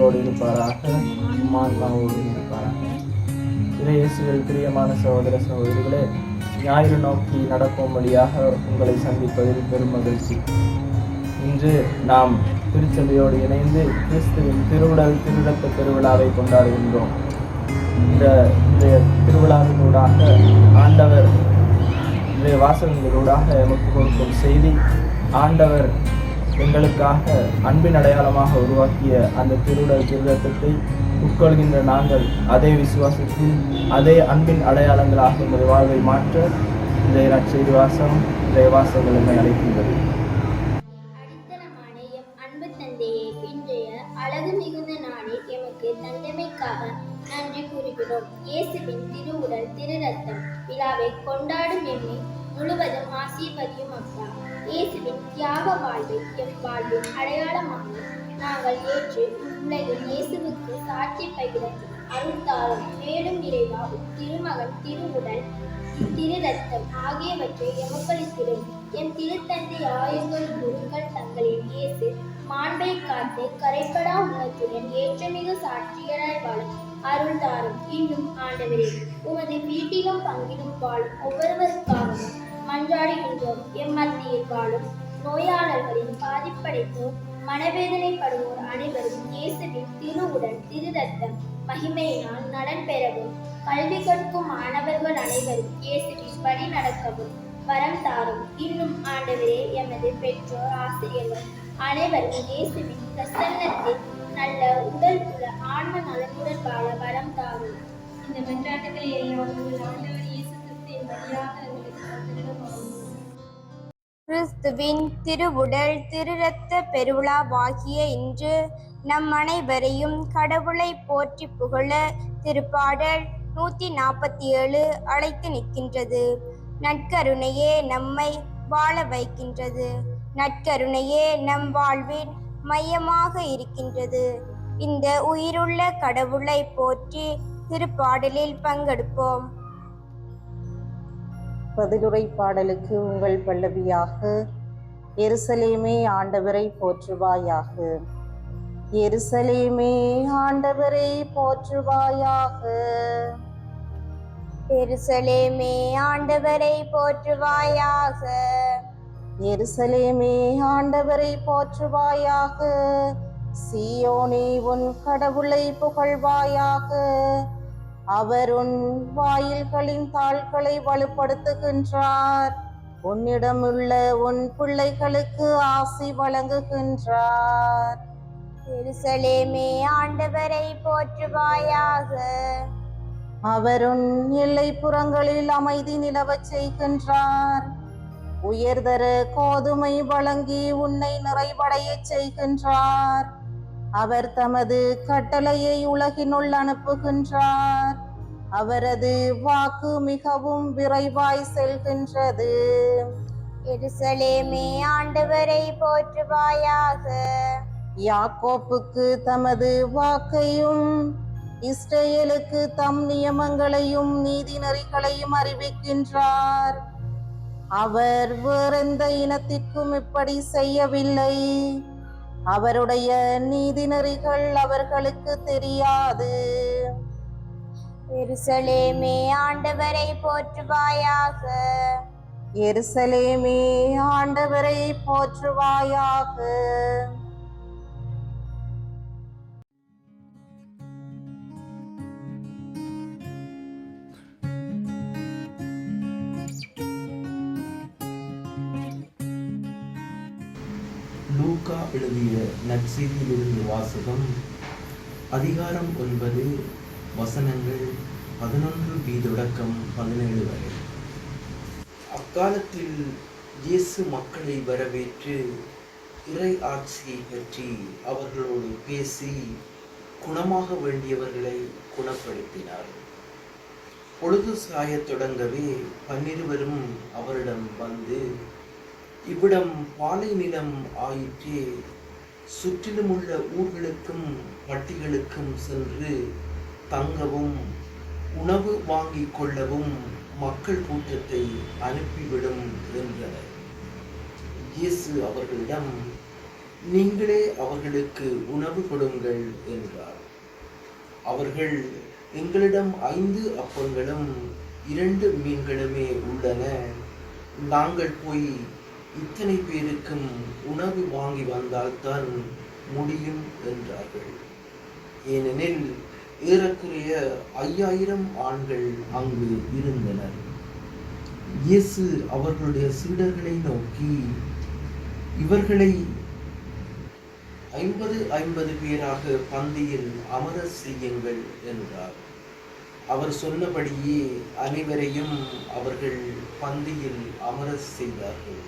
உங்களோடு இருப்பாராக. ஆன்மாவோடு இருப்பாராக. இறையேசுவில் பிரியமான சகோதர சகோதரிகளே ஞாயிறு நோக்கி நடக்கும் வழியாக உங்களை சந்திப்பதில் பெரும் மகிழ்ச்சி. இன்று நாம் திருச்சபையோடு இணைந்து கிறிஸ்துவின் திருவுடல் திருரத்த திருவிழாவை கொண்டாடுகின்றோம். இந்த இந்த திருவிழாவினூடாக ஆண்டவர் இன்றைய வாசகங்களூடாக எமக்கு கொடுக்கும் செய்தி ஆண்டவர் எங்களுக்காக அன்பின் அடையாளமாக உருவாக்கிய அந்த திருவுடல் திருரத்தத்தை உட்கொள்கின்ற நாங்கள் அதே விசுவாசத்தில் அதே அன்பின் அடையாளங்களாக எங்கள் வாழ்வை மாற்ற இன்றைய நற்செய்தி வாசம் இன்றைய வாசகங்கள் என்னை அழைக்கின்றது அழகு மிகுந்த நாளில் எமக்கு தந்தமைக்காக நன்றி கூறுகிறோம். இயேசுவின் திருவுடல் திரு ரத்தம் விழாவை கொண்டாடும் எம்மை முழுவதும் ஆசீர்வதியும் அப்பா இயேசுவின் தியாக வாழ்வை எம் வாழ்வின் அடையாளமாக நாங்கள் ஏற்று உலகில் இயேசுவுக்கு சாட்சி பகிர அருள்தாரும் மேலும் இறைவா திருமகன் திருவுடல் திரு ரத்தம் ஆகியவற்றை எமக்களித்திடும் என் திருத்தந்தை ஆயுங்கள் குருக்கள் தங்களின் இயேசு மாண்பை காத்து கரைப்படா உணத்துடன் ஏற்றமிகு சாட்சிகளாய் வாழும். அருள் தாரும் இன்னும் ஆண்டவரே உமது வீட்டிலும் பங்கிலும் வாழும் ஒவ்வொருவருக்காகவும் மன்றாடுகின்றோம் எம் மத்தியில் வாழும் நோயாளர்களின் பாதிப்படைத்தோர் மனவேதனைப்படுவோர் அனைவரும் இயேசுவின் திருவுடன் திருரத்தம் மகிமையினால் நலன் பெறவும் கல்வி கற்கும் மாணவர்கள் அனைவரும் இயேசுவின் வழி நடக்கவும் வரம் தாரும். இன்னும் ஆண்டவரே எமது பெற்றோர் ஆசிரியர்கள் அனைவரும் இயேசுவின் பிரசன்னத்தில் நல்ல உடல் உள்ள ஆன்ம நலனுடன் வாழ வரம் தாரும். இந்த மன்றாட்டுகளை எல்லாம் ஆண்டவர் இயேசு கிறிஸ்துவின் வழியாக கிறிஸ்துவின் திருவுடல் திருரத்த பெருவிழாவாகிய இன்று நம் அனைவரையும் கடவுளை போற்றி புகழ திருப்பாடல் நூற்றி நாற்பத்தி ஏழு அழைத்து நிற்கின்றது. நற்கருணையே நம்மை வாழ வைக்கின்றது. நற்கருணையே நம் வாழ்வின் மையமாக இருக்கின்றது. இந்த உயிருள்ள கடவுளை போற்றி திருப்பாடலில் பங்கெடுப்போம். பதிலுரை பாடலுக்கு உங்கள் பல்லவியாக. எருசலேமே ஆண்டவரை போற்றுவாயாக. எருசலேமே ஆண்டவரை போற்றுவாயாக. எருசலேமே ஆண்டவரை போற்றுவாயாக. எருசலேமே ஆண்டவரை போற்றுவாயாக. சியோனே உன் கடவுளை புகழ்வாயாக. அவர் உன் வாயில்களின் தாள்களை வலுப்படுத்துகின்றார். உன்னிடமுள்ள உன் பிள்ளைகளுக்கு ஆசி வழங்குகின்றார். எருசலேமே ஆண்டவரை போற்றுவாயாக. அவர் உன் எல்லைப்புறங்களில் அமைதி நிலவச் செய்கின்றார். உயர்தர கோதுமை வழங்கி உன்னை நிறைவடையச் செய்கின்றார். அவர் தமது கட்டளையை உலகினுள் அனுப்புகின்றார். அவரது வாக்கு மிகவும் விரைவாய் செல்கின்றது. எருசலேமே ஆண்டவரை போற்றுவாயாக. யாக்கோப்புக்கு தமது வாக்கையும் இஸ்ரேலுக்கு தம் நியமங்களையும் நீதி நெறிகளையும் அறிவிக்கின்றார். அவர் வேறெந்த இனத்திற்கும் இப்படி செய்யவில்லை. அவருடைய நீதி நெறிகள் அவர்களுக்கு தெரியாது. எருசலேமே ஆண்டவரை போற்றுவாயாக. எருசலேமே ஆண்டவரை போற்றுவாயாக. எழுதிய நற்செய்தியிலிருந்து வாசகம். அதிகாரம் ஒன்பது வசனங்கள் பதினொன்று பி தொடக்கம் பதினேழு வரை. அக்காலத்தில் இயேசு மக்களை வரவேற்று இறை ஆட்சியை பற்றி அவர்களோடு பேசி குணமாக வேண்டியவர்களை குணப்படுத்தினார். பொழுது சாயத் தொடங்கவே பன்னிருவரும் அவரிடம் வந்து இவ்விடம் பாலை நிலம் ஆயிற்றே சுற்றிலுமுள்ள ஊர்களுக்கும் பட்டிகளுக்கும் சென்று தங்கவும் உணவு வாங்கி கொள்ளவும் மக்கள் கூட்டத்தை அனுப்பிவிடும் என்றனர். இயேசு அவர்களிடம் நீங்களே அவர்களுக்கு உணவு கொடுங்கள் என்றார். அவர்கள் எங்களிடம் ஐந்து அப்பங்களும் இரண்டு மீன்களுமே உள்ளன. நாங்கள் போய் இத்தனை பேருக்கும் உணவு வாங்கி வந்தால்தான் முடியும் என்றார்கள். ஏனெனில் ஏறக்குறைய ஐயாயிரம் ஆண்கள் அங்கு இருந்தனர். இயேசு அவர்களுடைய சீடர்களை நோக்கி இவர்களை ஐம்பது ஐம்பது பேராக பந்தியில் அமர செய்யுங்கள் என்றார். அவர் சொன்னபடியே அனைவரையும் அவர்கள் பந்தியில் அமர செய்தார்கள்.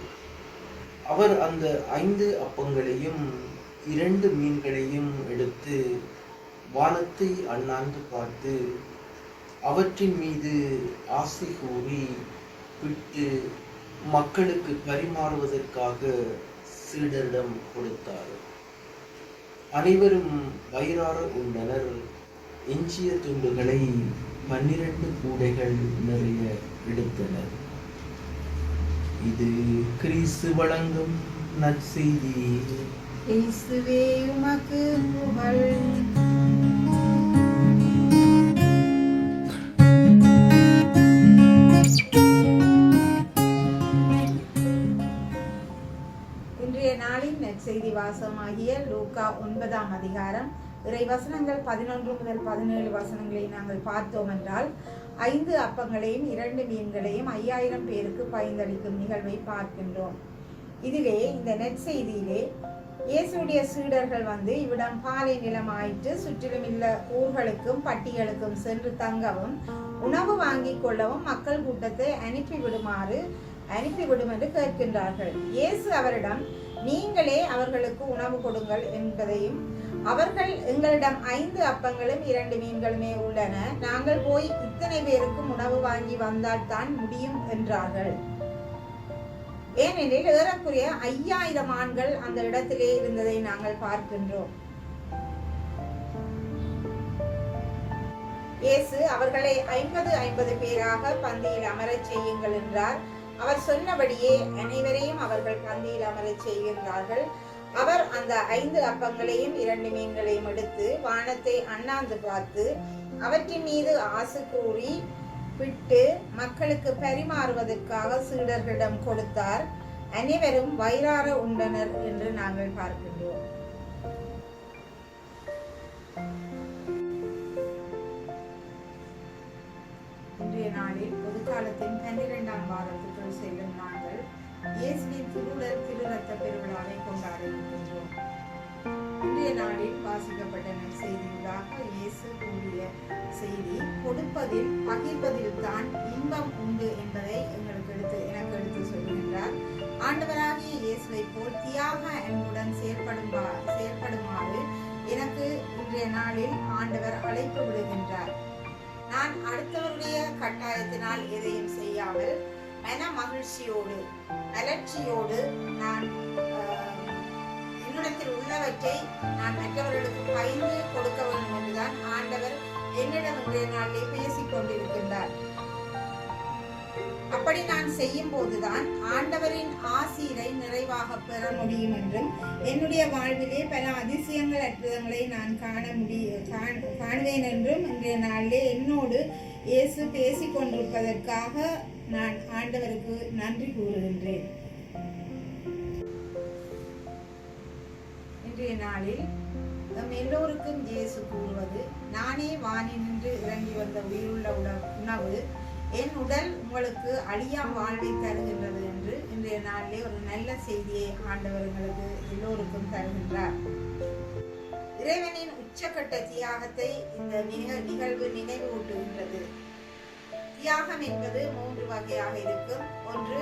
அவர் அந்த ஐந்து அப்பங்களையும் இரண்டு மீன்களையும் எடுத்து வானத்தை அண்ணாந்து பார்த்து அவற்றின் மீது ஆசை கூறி விட்டு மக்களுக்கு பரிமாறுவதற்காக சீடரிடம் கொடுத்தார். அனைவரும் வயிறார உண்டனர். எஞ்சிய துண்டுகளை பன்னிரண்டு கூடைகள் நிறைய எடுத்தனர். இது கிறிஸ்து வழங்கும் நற்செய்தி. இயேசுவே உமக்கு புகழ். இன்றைய நாளின் நற்செய்தி வாசமாகிய லூக்கா ஒன்பதாம் அதிகாரம். இறை வசனங்கள் பதினொன்று முதல் பதினேழு வசனங்களை நாங்கள் பார்த்தோம் என்றால் ஐந்து அப்பங்களையும் இரண்டு மீன்களையும் ஐயாயிரம் பேருக்கு பயந்தளிக்கும் நிகழ்வை பார்க்கின்றோம். இதிலே இந்த நெற்செய்தியிலே இயேசுடைய சீடர்கள் வந்து இவ்விடம் பாலை நிலமாயிற்று சுற்றிலும் உள்ள ஊர்களுக்கும் பட்டிகளுக்கும் சென்று தங்கவும் உணவு வாங்கிக் கொள்ளவும் மக்கள் கூட்டத்தை அனுப்பிவிடுமாறு அனுப்பிவிடும் என்று கேட்கின்றார்கள். இயேசு அவரிடம் நீங்களே அவர்களுக்கு உணவு கொடுங்கள் என்பதையும் அவர்கள் எங்களிடம் ஐந்து அப்பங்களும் இரண்டு மீன்களுமே உள்ளன. நாங்கள் போய் இத்தனை பேருக்கும் உணவு வாங்கி வந்தால் தான் முடியும் என்றார்கள். ஏனெனில் ஏறக்குறைய ஐயாயிரம் ஆண்கள் அந்த இடத்திலே இருந்ததை நாங்கள் பார்க்கின்றோம். இயேசு அவர்களை ஐம்பது ஐம்பது பேராக பந்தியில் அமரச் செய்யுங்கள் என்றார். அவர் சொன்னபடியே அனைவரையும் அவர்கள் பந்தியில் அமரச் செய்கின்றார்கள். அவர் அந்த ஐந்து அப்பங்களையும் இரண்டு மீன்களையும் எடுத்து வானத்தை அண்ணாந்து பார்த்து அவற்றின் மீது ஆசை கூறி விட்டு மக்களுக்கு பரிமாறுவதற்காக சீடர்களிடம் கொடுத்தார். அனைவரும் வயிறார உண்டனர் என்று நாங்கள் பார்க்கின்றோம். இன்றைய நாளில் பொதுக்காலத்தின் பன்னிரெண்டாம் வாரத்துக்குள் செல்லும் நாங்கள் இயேசுவின் திருவுடல் திருரத்த பெருவிழாவை கொண்டாட இருக்கின்றோம் இன்றைய நாளில் வாசிக்கப்பட்ட செய்தியூடாக இயேசு கூறிய செய்தி கொடுப்பதில் பகிர்வதில் தான் இன்பம் உண்டு என்பதை எங்களுக்கு எடுத்து எனக்கு எடுத்து சொல்கின்றார் ஆண்டவராகிய இயேசுவை போல் தியாக அன்புடன் செயல்படும் செயல்படுமாறு எனக்கு இன்றைய நாளில் ஆண்டவர் அழைப்பு விடுகின்றார் நான் அடுத்தவருடைய கட்டாயத்தினால் எதையும் செய்யாமல் மன மகிழ்ச்சியோடு அலட்சியோடு நான் என்னிடத்தில் உள்ளவற்றை நான் மற்றவர்களுக்கு பகிர்ந்து கொடுக்க வேண்டும் என்றுதான் ஆண்டவர் என்னிடம் இன்றைய நாளிலே பேசிக் கொண்டிருக்கின்றார் அப்படி நான் செய்யும் போதுதான் ஆண்டவரின் ஆசீரை நிறைவாக பெற முடியும் என்றும் என்னுடைய வாழ்விலே பல அதிசயங்கள் அற்புதங்களை நான் காண முடிய காண்- காணுவேன் என்றும் இன்றைய நாளிலே என்னோடு இயேசு பேசிக் கொண்டிருப்பதற்காக நான் ஆண்டவருக்கு நன்றி கூறுகின்றேன். இன்றைய நாளில் நம் எல்லோருக்கும் இயேசு கூறுவது நானே வானினின்று இறங்கி வந்த உயிருள்ள உணவு என் உடல் உங்களுக்கு அழியா வாழ்வை தருகின்றது என்று இன்றைய நாளிலே ஒரு நல்ல செய்தியை ஆண்டவர் எங்களுக்கு எல்லோருக்கும் தருகின்றார். இறைவனின் உச்சக்கட்ட தியாகத்தை இந்த நிக- நிகழ்வு நினைவூட்டுகின்றது. தியாகம் என்பது மூன்று வகையாக இருக்கும். ஒன்று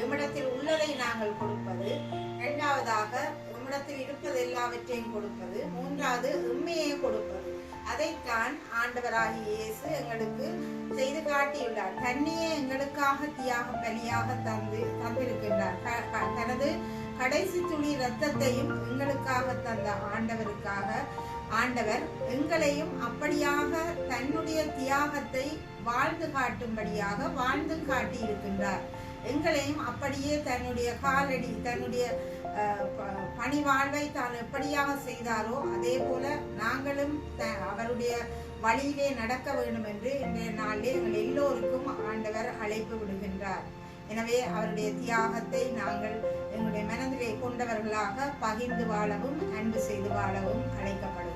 எம்மிடத்தில் உள்ளதை நாங்கள் கொடுப்பது. இரண்டாவதாக எம்மிடத்தில் இருப்பது எல்லாவற்றையும் கொடுப்பது. மூன்றாவது உண்மையை கொடுப்பது. அதைத்தான் ஆண்டவராகிய இயேசு எங்களுக்கு செய்து காட்டியுள்ளார். தன்னையே எங்களுக்காக தியாக பலியாக தந்து தந்திருக்கின்றார். க- தனது கடைசி துளி இரத்தத்தையும் எங்களுக்காக தந்த ஆண்டவருக்காக. ஆண்டவர் எங்களையும் அப்படியாக தன்னுடைய தியாகத்தை வாழ்ந்து காட்டும்படியாக வாழ்ந்து காட்டி இருக்கின்றார் எங்களையும் அப்படியே தன்னுடைய காலடி தன்னுடைய பணிவாழ்வை பணி வாழ்வை தான் எப்படியாக செய்தாரோ அதே போல நாங்களும் த- அவருடைய வழியிலே நடக்க வேண்டும் என்று இன்றைய நாளிலே எங்கள் எல்லோருக்கும் ஆண்டவர் அழைப்பு விடுகின்றார். எனவே அவருடைய தியாகத்தை நாங்கள் எங்களுடைய மனதிலே கொண்டவர்களாக பகிர்ந்து வாழவும் அன்பு செய்து வாழவும் அழைக்கப்படும்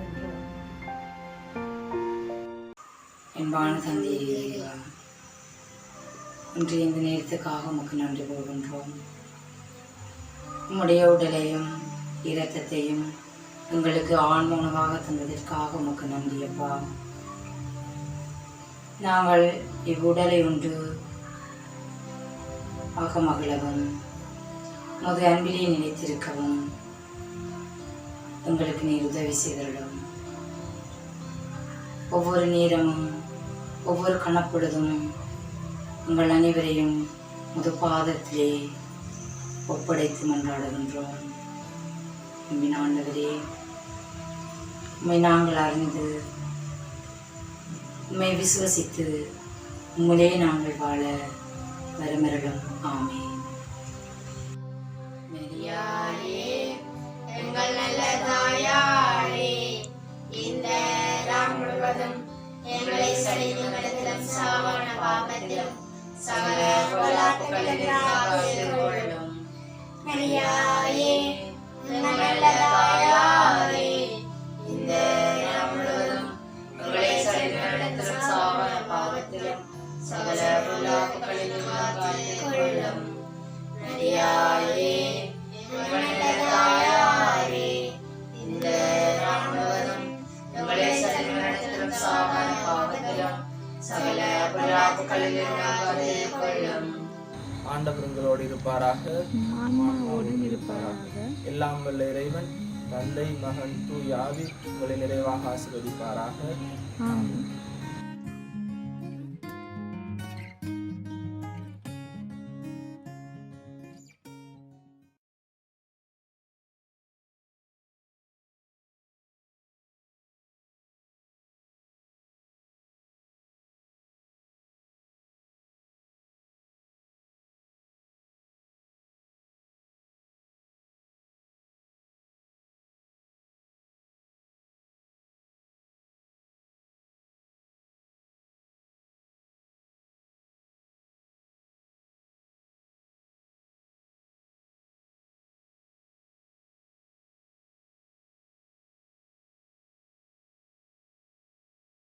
அன்பான தந்தையே இன்று இந்த நேரத்துக்காக உமக்கு நன்றி கூறுகின்றோம். உம்முடைய உடலையும் இரத்தத்தையும் எங்களுக்கு ஆண் உணவாக தந்ததற்காக உமக்கு நன்றியப்பா நாங்கள் இவ்வுடலை உண்டு அகமகிழவும் மது அன்பிலே நினைத்திருக்கவும் எங்களுக்கு நீர் உதவி செய்திடும் ஒவ்வொரு நேரமும் ஒவ்வொரு கணப்பொழுதும் உங்கள் அனைவரையும் முது பாதத்திலே ஒப்படைத்து மன்றாடுகின்றோம். உம்மின் ஆண்டவரே உண்மை நாங்கள் அறிந்து உண்மை விசுவசித்து உங்களே நாங்கள் வாழ வரமிரலும் ஆமே ശ്വാസവണ പാപത്തിലും സകല കൊലാട്ടങ്ങളിലും മരിയായേ ഞങ്ങളുടെ ദായാവേ ഇന്ന് നമ്മളോടും ഞങ്ങളെ ശരീരത്തിലും ശ്വാസവണ പാപത്തിലും സകല കൊലാട്ടങ്ങളിലും മരിയായ புறாப்புகளிலும் கொள்ளும். ஆண்டவர் உங்களோடு இருப்பாராக. எல்லாம் வல்ல இறைவன் தந்தை மகன் தூய் ஆவி உங்களை நிறைவாக ஆசீர்வதிப்பாராக.